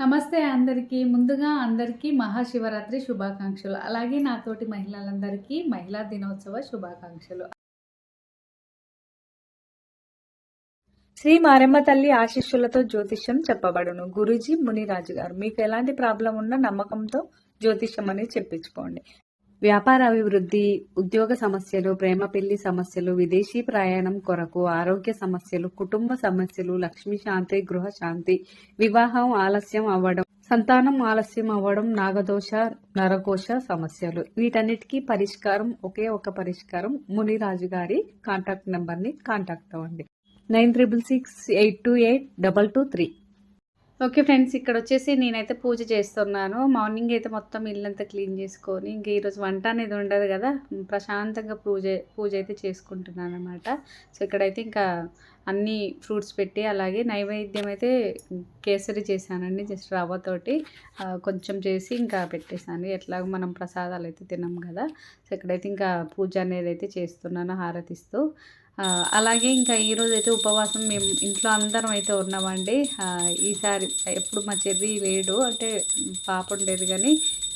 నమస్తే అందరికీ. ముందుగా అందరికీ మహాశివరాత్రి శుభాకాంక్షలు. అలాగే నాతోటి మహిళలందరికీ మహిళా దినోత్సవ శుభాకాంక్షలు. శ్రీ మారెమ్మ తల్లి ఆశీస్సులతో జ్యోతిష్యం చెప్పబడును. గురూజీ మునిరాజు గారు మీకు ఎలాంటి ప్రాబ్లం ఉన్నా నమ్మకంతో జ్యోతిష్యం అనేది చెప్పించుకోండి. వ్యాపార అభివృద్ధి ఉద్యోగ సమస్యలు ప్రేమ పెళ్ళి సమస్యలు విదేశీ ప్రయాణం కొరకు ఆరోగ్య సమస్యలు కుటుంబ సమస్యలు లక్ష్మీ శాంతి గృహ శాంతి వివాహం ఆలస్యం అవ్వడం సంతానం ఆలస్యం అవ్వడం నాగదోష నరకోశ సమస్యలు. వీటన్నిటికీ పరిష్కారం ఒకే ఒక పరిష్కారం మునిరాజు గారి కాంటాక్ట్ నెంబర్ని కాంటాక్ట్ అవ్వండి. Nine triple six eight two eight double two three. Okay friends ఇక్కడ వచ్చేసి నేనైతే పూజ చేస్తున్నాను. మార్నింగ్ అయితే మొత్తం ఇల్లంతా క్లీన్ చేసుకొని ఇంక ఈరోజు వంట అనేది ఉండదు కదా? ప్రశాంతంగా పూజ పూజ అయితే చేసుకుంటున్నాను అనమాట సో ఇక్కడైతే ఇంకా అన్ని ఫ్రూట్స్ పెట్టి అలాగే నైవేద్యం అయితే కేసరి చేశానండి జస్ట్ రవ్వతోటి కొంచెం చేసి ఇంకా పెట్టేశాను. ఎట్లాగో మనం ప్రసాదాలు అయితే తినాం కదా? సో ఇక్కడైతే ఇంకా పూజ అనేది అయితే చేస్తున్నాను హారతిస్తూ. అలాగే ఇంకా ఈరోజు అయితే ఉపవాసం మేము ఇంట్లో అందరం అయితే ఉన్నామండి. ఈసారి ఎప్పుడు మా చెర్రి లేడు అంటే పాప ఉండేది కానీ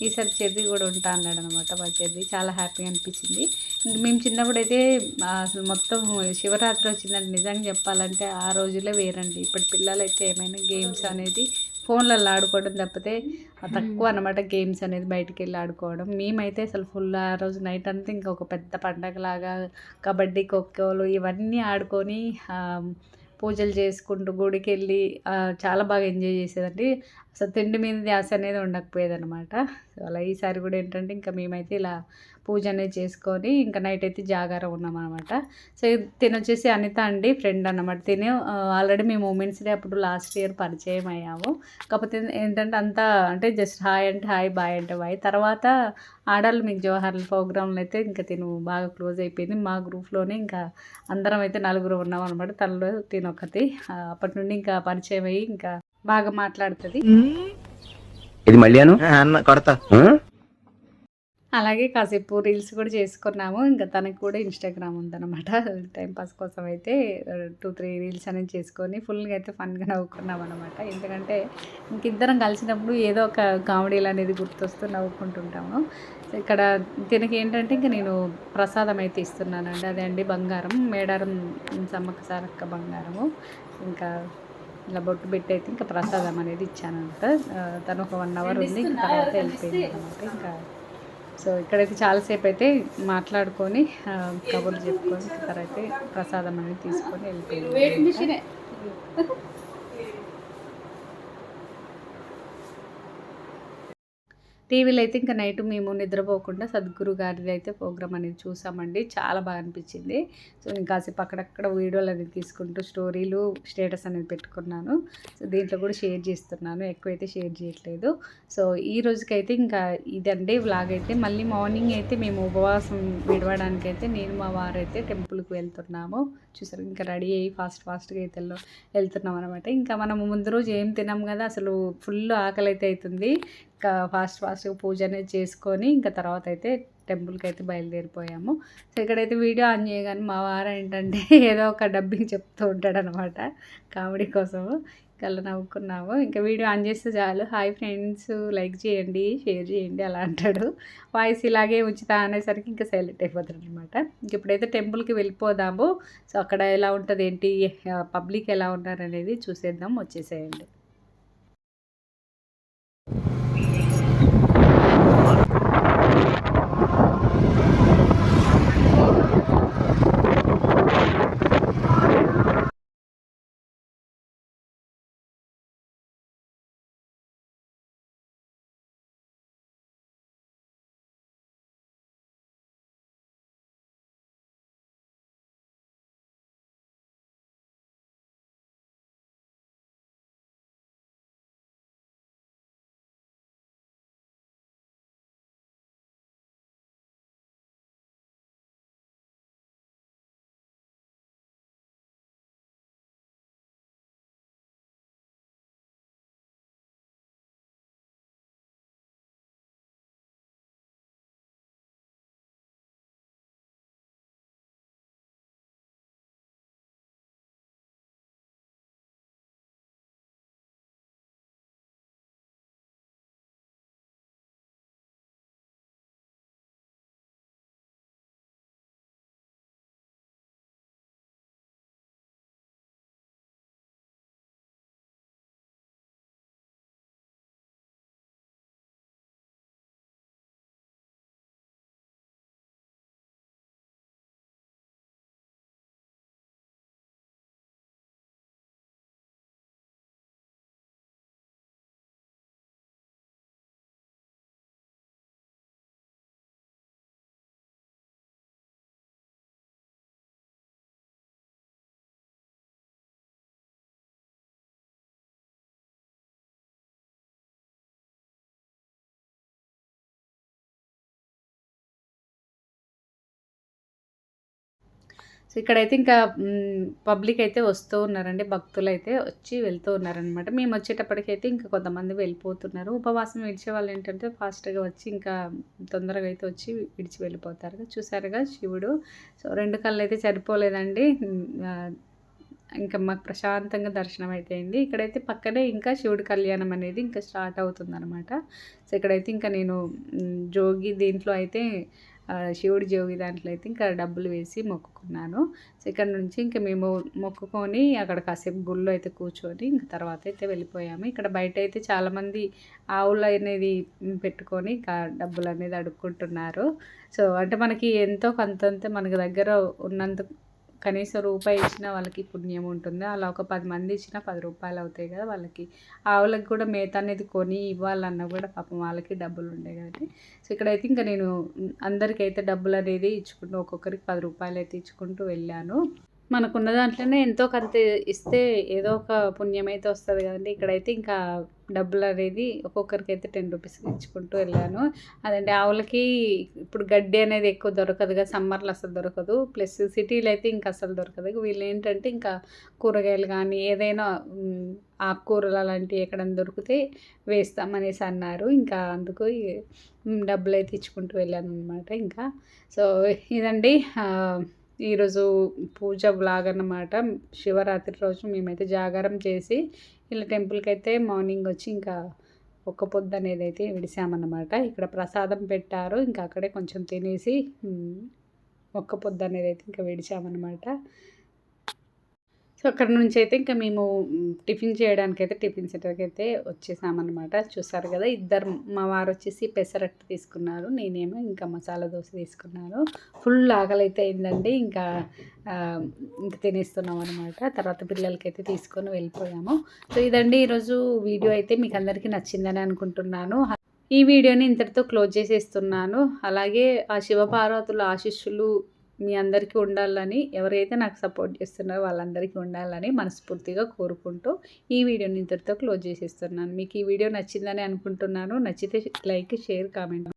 ఈసారి చెర్రి కూడా ఉంటా అన్నాడు అనమాట మా చెర్రి. చాలా హ్యాపీగా అనిపించింది. ఇంకా మేము చిన్నప్పుడు అయితే అసలు మొత్తం శివరాత్రి వచ్చిందంటే నిజంగా చెప్పాలంటే ఆ రోజులే వేరండి. ఇప్పటి పిల్లలు అయితే ఏమైనా గేమ్స్ అనేది ఫోన్లలో ఆడుకోవడం తప్పితే తక్కువ అనమాట గేమ్స్ అనేది బయటికి వెళ్ళి ఆడుకోవడం. మేమైతే అసలు ఫుల్ ఆ రోజు నైట్ అంతా ఇంకా ఒక పెద్ద పండగలాగా కబడ్డీ ఖోఖోలు ఇవన్నీ ఆడుకొని పూజలు చేసుకుంటూ గుడికి వెళ్ళి చాలా బాగా ఎంజాయ్ చేసేదండి. అసలు తిండి మీద ధ్యాస అనేది ఉండకపోయేదనమాట సో అలా ఈసారి కూడా ఏంటంటే ఇంకా మేమైతే ఇలా పూజ అనేది చేసుకొని ఇంకా నైట్ అయితే జాగారం ఉన్నాం అనమాట సో తిని వచ్చేసి అనిత అండి ఫ్రెండ్ అన్నమాట. తిని ఆల్రెడీ మేము ఉమెన్స్ డే అప్పుడు లాస్ట్ ఇయర్ పరిచయం అయ్యాము. కాకపోతే ఏంటంటే అంతా అంటే జస్ట్ హాయ్ అంటే హాయ్ బాయ్ అంటే బాయ్. తర్వాత ఆడాలి మీకు జవహర్లాల్ ప్రోగ్రాంలో అయితే ఇంకా తిను బాగా క్లోజ్ అయిపోయింది. మా గ్రూప్లోనే ఇంకా అందరం అయితే నలుగురు ఉన్నాం అనమాట తనలో తిను ఒకటి అప్పటి నుండి ఇంకా పరిచయం అయ్యి ఇంకా బాగా మాట్లాడుతుంది. ఇది మళ్ళీను? కొడతా. అలాగే కాసేపు రీల్స్ కూడా చేసుకున్నాము. ఇంకా తనకు కూడా ఇన్స్టాగ్రామ్ ఉందన్నమాట. టైంపాస్ కోసం అయితే టూ త్రీ రీల్స్ అనేది చేసుకొని ఫుల్గా అయితే ఫన్గా నవ్వుకున్నాం అనమాట ఎందుకంటే ఇంక ఇద్దరం కలిసినప్పుడు ఏదో ఒక కామెడీలు అనేది గుర్తొస్తూ నవ్వుకుంటుంటాము. ఇక్కడ దీనికి ఏంటంటే ఇంకా నేను ప్రసాదం అయితే ఇస్తున్నానండి. అదే అండి బంగారం. మేడారం సమ్మక్క సారక్క బంగారము. ఇంకా ఇలా బొట్టు పెట్టి అయితే ఇంకా ప్రసాదం అనేది ఇచ్చానంట. తను ఒక వన్ అవర్ ఉంది ఇంకా తర్వాత వెళ్ళిపోయింది అనమాట. ఇంకా సో ఇక్కడైతే చాలాసేపు అయితే మాట్లాడుకొని కబుర్లు చెప్పుకొని తర్వాత ప్రసాదం అనేది తీసుకొని వెళ్ళిపోయింది. టీవీలో అయితే ఇంకా నైట్ మేము నిద్రపోకుండా సద్గురు గారిది అయితే ప్రోగ్రామ్ అనేది చూసామండి. చాలా బాగా అనిపించింది. సో నేను కాసేపు అక్కడక్కడ వీడియోలు అనేది తీసుకుంటూ స్టోరీలు స్టేటస్ అనేది పెట్టుకున్నాను. సో దీంట్లో కూడా షేర్ చేస్తున్నాను. ఎక్కువైతే షేర్ చేయట్లేదు. సో ఈ రోజుకైతే ఇంకా ఇదండి వ్లాగ్ అయితే. మళ్ళీ మార్నింగ్ అయితే మేము ఉపవాసం విడవడానికి అయితే నేను మా వారు అయితే టెంపుల్కి వెళ్తున్నాము. చూసారు? ఇంకా రెడీ అయ్యి ఫాస్ట్ ఫాస్ట్గా అయితే వెళ్తున్నాం అనమాట ఇంకా మనం ముందు రోజు ఏం తినాం కదా అసలు ఫుల్ ఆకలి అయితే అవుతుంది ఫాస్ట్ ఫాస్ట్గా పూజ అనేది చేసుకొని ఇంకా తర్వాత అయితే టెంపుల్కి అయితే బయలుదేరిపోయాము. సో ఇక్కడైతే వీడియో ఆన్ చేయగానే మా వారు ఏంటంటే ఏదో ఒక డబ్బింగ్ చెప్తూ ఉంటాడు అనమాట కామెడీ కోసము. ఇంకా అలా నవ్వుకున్నాము. ఇంకా వీడియో ఆన్ చేస్తే చాలు. హాయ్ ఫ్రెండ్స్ లైక్ చేయండి షేర్ చేయండి అలా అంటాడు. వాయిస్ ఇలాగే ఉంచుతా అనేసరికి ఇంకా సైలెంట్ అయిపోతాడు అనమాట ఇంక ఇప్పుడైతే టెంపుల్కి వెళ్ళిపోదాము. సో అక్కడ ఎలా ఉంటుంది ఏంటి? పబ్లిక్ ఎలా ఉన్నారనేది చూసేద్దాం. వచ్చేసేయండి. సో ఇక్కడైతే ఇంకా పబ్లిక్ అయితే వస్తూ ఉన్నారండి. భక్తులు అయితే వచ్చి వెళ్తూ ఉన్నారనమాట మేము వచ్చేటప్పటికైతే ఇంకా కొంతమంది వెళ్ళిపోతున్నారు. ఉపవాసం విడిచే వాళ్ళు ఏంటంటే ఫాస్ట్గా వచ్చి ఇంకా తొందరగా అయితే వచ్చి విడిచి వెళ్ళిపోతారు. చూసారుగా శివుడు. సో రెండు కళ్ళు అయితే సరిపోలేదండి. ఇంకా మాకు ప్రశాంతంగా దర్శనం అయితే అయింది. ఇక్కడైతే పక్కనే ఇంకా శివుడి కళ్యాణం అనేది ఇంకా స్టార్ట్ అవుతుందన్నమాట. సో ఇక్కడైతే ఇంకా నేను జోగి దీంట్లో అయితే శివుడి జోగి దాంట్లో అయితే ఇంకా డబ్బులు వేసి మొక్కుకున్నాను. సో ఇక్కడ నుంచి ఇంకా మేము మొక్కుకొని అక్కడ కాసేపు గుళ్ళో అయితే కూర్చొని ఇంకా తర్వాత అయితే వెళ్ళిపోయాము. ఇక్కడ బయట అయితే చాలామంది ఆవులు అనేది పెట్టుకొని ఇంకా డబ్బులు అనేది అడుక్కుంటున్నారు. సో అంటే మనకి ఎంతో కొంతంత మనకి దగ్గర ఉన్నంత కనీసం రూపాయి ఇచ్చినా వాళ్ళకి పుణ్యం ఉంటుంది? అలా ఒక పది మంది ఇచ్చినా పది రూపాయలు అవుతాయి కదా వాళ్ళకి. ఆవులకు కూడా మేత అనేది కొని ఇవ్వాలన్నా కూడా పాపం వాళ్ళకి డబ్బులు ఉండే కాబట్టి. సో ఇక్కడైతే ఇంకా నేను అందరికైతే డబ్బులు అనేది ఇచ్చుకుంటూ ఒక్కొక్కరికి పది రూపాయలు అయితే ఇచ్చుకుంటూ వెళ్ళాను. మనకున్న దాంట్లోనే ఎంతో కొంత ఇస్తే ఏదో ఒక పుణ్యం అయితే వస్తుంది కదండి. ఇక్కడైతే ఇంకా డబ్బులు అనేది ఒక్కొక్కరికి అయితే టెన్ రూపీస్ ఇచ్చుకుంటూ వెళ్ళాను. అదండి ఆవులకి ఇప్పుడు గడ్డి అనేది ఎక్కువ దొరకదు కదా సమ్మర్లో అసలు దొరకదు. ప్లస్ సిటీలో అయితే ఇంకా అసలు దొరకదు. వీళ్ళు ఏంటంటే ఇంకా కూరగాయలు కానీ ఏదైనా ఆకుకూరలు అలాంటివి ఎక్కడైనా దొరికితే వేస్తామనేసి అన్నారు. ఇంకా అందుకు డబ్బులు అయితే ఇచ్చుకుంటూ వెళ్ళాను అనమాట ఇంకా. సో ఇదండి ఈరోజు పూజ బ్లాగ్ అన్నమాట. శివరాత్రి రోజు మేమైతే జాగారం చేసి ఇలా టెంపుల్కి అయితే మార్నింగ్ వచ్చి ఇంకా ఒక్క పొద్దు అనేది అయితే విడిసామన్నమాట. ఇక్కడ ప్రసాదం పెట్టారు ఇంకా అక్కడే కొంచెం తినేసి ఒక్క పొద్దు అనేది అయితే ఇంకా విడిచామన్నమాట సో అక్కడ నుంచి అయితే ఇంకా మేము టిఫిన్ చేయడానికైతే టిఫిన్ సెంటర్కి అయితే వచ్చేసామన్నమాట. చూసారు కదా ఇద్దరు మా వారు వచ్చేసి పెసరట్టు తీసుకున్నారు. నేనేమో ఇంకా మసాలా దోశ తీసుకున్నాను. ఫుల్ ఆకలి అయితే అయిందండి. ఇంకా ఇంకా తినేస్తున్నాం అనమాట తర్వాత పిల్లలకైతే తీసుకొని వెళ్ళిపోయాము. సో ఇదండి ఈరోజు వీడియో అయితే మీకు అందరికీ నచ్చిందని అనుకుంటున్నాను. ఈ వీడియోని ఇంతటితో క్లోజ్ చేసేస్తున్నాను. అలాగే ఆ శివపార్వతుల ఆశిష్యులు మీ అందరికీ ఉండాలని ఎవరైతే నాకు సపోర్ట్ చేస్తున్నారో వాళ్ళందరికీ ఉండాలని మనస్ఫూర్తిగా కోరుకుంటూ ఈ వీడియోని ఇంతటితో క్లోజ్ చేసేస్తున్నాను. మీకు ఈ వీడియో నచ్చిందని అనుకుంటున్నాను. నచ్చితే లైక్ షేర్ కామెంట్